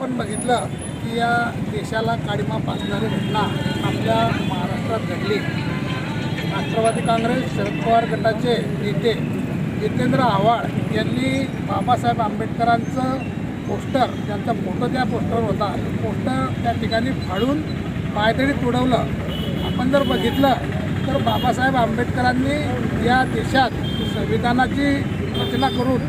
आपण बघितलं की या देशाला काळीमा पाचणारी घटना आपल्या महाराष्ट्रात घडली. राष्ट्रवादी काँग्रेस शरद पवार गटाचे नेते जितेंद्र आव्हाड यांनी बाबासाहेब आंबेडकरांचं पोस्टर त्यांचा फोटो त्या पोस्टरवर होता पोस्टर त्या ठिकाणी फाडून पायदळी तुडवलं. आपण जर बघितलं तर बाबासाहेब आंबेडकरांनी या देशात संविधानाची रचना करून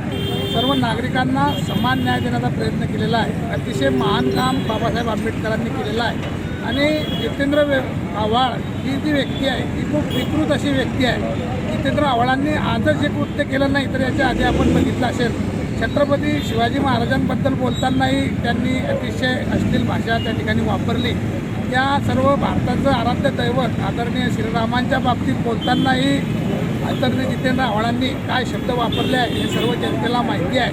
सर्व नागरिकांना समान न्याय देण्याचा प्रयत्न केलेला आहे. अतिशय महान काम बाबासाहेब आंबेडकरांनी केलेलं आहे. आणि जितेंद्र वे आव्हाड ही जी व्यक्ती आहे ती खूप विकृत अशी व्यक्ती आहे. जितेंद्र आव्हाडांनी आजच हे कृत्य केलं नाही तर याच्या आधी आपण बघितलं असेल छत्रपती शिवाजी महाराजांबद्दल बोलतानाही त्यांनी अतिशय अश्लील भाषा त्या ठिकाणी वापरली. त्या सर्व भारताचं आराध्य दैवत आदरणीय श्रीरामांच्या बाबतीत बोलतानाही आदरणीय जितेंद्र आव्हाडांनी काय शब्द वापरले आहे हे सर्व जनतेला माहिती आहे.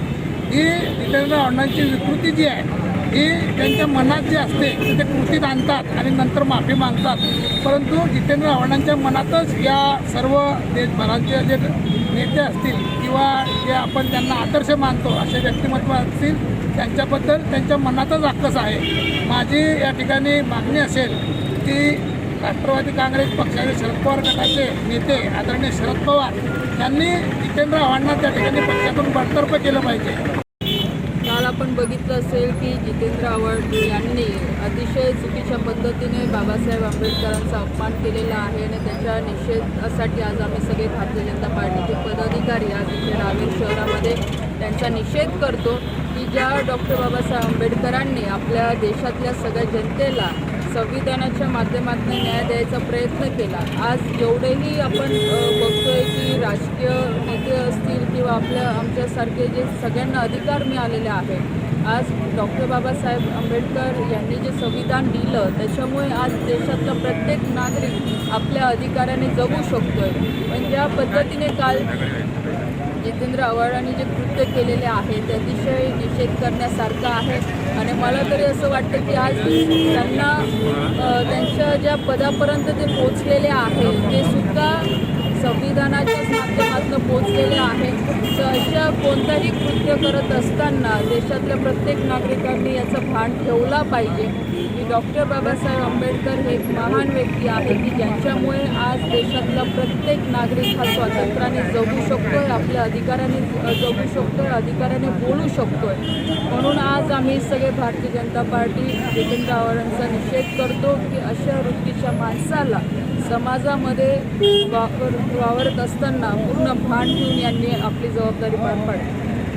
ही जितेंद्र आव्हाडांची विकृती जी आहे ही त्यांच्या मनात जी असते ते ते कृतीत आणतात आणि नंतर माफी मागतात. परंतु जितेंद्र आव्हाडांच्या मनातच या सर्व देशभराचे जे नेते असतील किंवा जे आपण त्यांना आदर्श मानतो असे व्यक्तिमत्व असतील त्यांच्याबद्दल त्यांच्या मनातच आकस आहे. माझी या ठिकाणी मागणी असेल की राष्ट्रवादी काँग्रेस पक्षाचे शरद पवार गटाचे नेते आदरणीय शरद पवार यांनी जितेंद्र आव्हाडांना त्या ठिकाणी पक्षातून बडतर्फ केलं पाहिजे. आपण बघितलं असेल की जितेंद्र आव्हाड यांनी अतिशय चुकीच्या पद्धतीने बाबासाहेब आंबेडकरांचा अपमान केलेला आहे आणि त्याच्या निषेधासाठी आज आम्ही सगळे भारतीय जनता पार्टीचे पदाधिकारी आज इथे रावेर शहरामध्ये त्यांचा निषेध करतो की ज्या डॉक्टर बाबासाहेब आंबेडकरांनी आपल्या देशातल्या सगळ्या जनतेला संविधानाच्या माध्यमातून न्याय द्यायचा प्रयत्न केला. आज जेवढेही आपण बघतोय की राजकीय नेते असतील किंवा आपल्या आमच्यासारखे जे सगळ्यांना अधिकार मिळालेले आहेत. आज डॉक्टर बाबासाहेब आंबेडकर यांनी जे संविधान दिलं त्याच्यामुळे आज देशातला प्रत्येक नागरिक आपल्या अधिकाराने जगू शकतोय. पण ज्या पद्धतीने काल जितेंद्र आव्हाडांनी जे कृत्य केलेले आहे ते अतिशय निषेध करण्यासारखं आहे. आणि मला तरी असं वाटतं की आज त्यांना त्यांच्या ज्या पदापर्यंत ते पोचलेले आहे ते सुद्धा संविधानाच्याच माध्यमातून पोचलेले आहे. तर अशा कोणताही कृत्य करत असताना देशातल्या प्रत्येक नागरिकांनी याचं भान ठेवला पाहिजे. डॉक्टर बाबासाहेब आंबेडकर हे एक महान व्यक्ती आहे की ज्यांच्यामुळे आज देशातला प्रत्येक नागरिक हा स्वातंत्र्याने जगू शकतोय आपल्या अधिकाराने जगू शकतोय अधिकाराने बोलू शकतोय. म्हणून आज आम्ही सगळे भारतीय जनता पार्टी जितेंद्र आव्हाडांचा निषेध करतो की अशा वृत्तीच्या माणसाला समाजामध्ये वापर वावरत असताना पूर्ण भान ठेवून यांनी आपली जबाबदारी पार पाडली